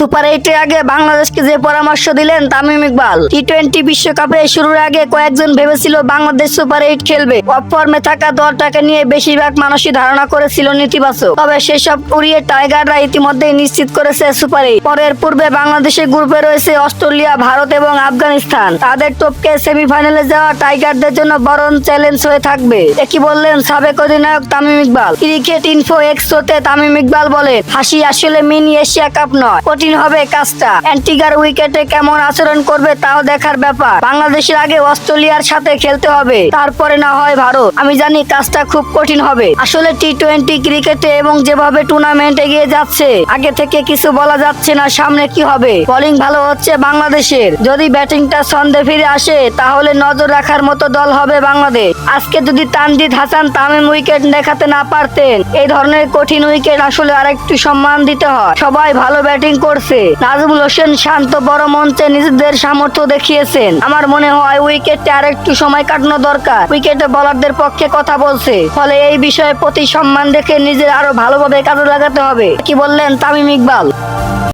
Super এইটের আগে বাংলাদেশকে যে পরামর্শ দিলেন তামিম ইকবাল টি টোয়েন্টি বিশ্বকাপে শুরুর আগে কয়েকজন ভেবেছিল বাংলাদেশ সুপার এইট খেলবে। অফ ফর্মে থাকা দলটাকে নিয়ে বেশিরভাগ মানুষই ধারণা করেছিল নেতিবাচক। তবে সেসব উড়িয়ে টাইগাররা ইতিমধ্যেই নিশ্চিত করেছে সুপার এইট। পরের পূর্বে বাংলাদেশের গ্রুপে রয়েছে অস্ট্রেলিয়া, ভারত এবং আফগানিস্তান। তাদের টপকে সেমিফাইনালে যাওয়া টাইগারদের জন্য বড় চ্যালেঞ্জ হয়ে থাকবে। একই বললেন সাবেক অধিনায়ক তামিম ইকবাল? ক্রিকেট ইনফো এক্সোতে তামিম ইকবাল বলে হাসি আসলে মিনি এশিয়া কাপ নয়, কঠিন হবে কাজটা। অ্যান্টিগার উইকেটে কেমন আচরণ করবে তাও দেখার ব্যাপার। বাংলাদেশের আগে অস্ট্রেলিয়ার সাথে খেলতে হবে। তারপরে না হয় ভারত। আমি জানি কাজটা খুব কঠিন হবে। আসলে টি টোয়েন্টি ক্রিকেটে এবং যেভাবে টুর্নামেন্ট এগিয়ে যাচ্ছে, আগে থেকে কিছু বলা যাচ্ছে না সামনে কি হবে। বোলিং ভালো হচ্ছে বাংলাদেশের। যদি ব্যাটিংটা ছন্দে ফিরে আসে, তাহলে নজর রাখার মতো দল হবে বাংলাদেশ। আজকে যদি তানজিদ হাসান তামিম উইকেট দেখাতে না পারতেন, এই ধরনের কঠিন উইকেট আসলে আরেকটু সম্মান দিতে হয়। সবাই ভালো ব্যাটিং করছে। নাজমুল হোসেন শান্ত বড় মঞ্চে নিজেদের সামর্থ্য দেখিয়েছেন। আমার মনে হয় উইকেটে আর একটু সময় কাটানো দরকার। উইকেটে বলারদের পক্ষে কথা বলছে। ফলে এই বিষয়ে প্রতি সম্মান দেখে নিজের আরও ভালোভাবে কাজে লাগাতে হবে। কি বললেন তামিম ইকবাল?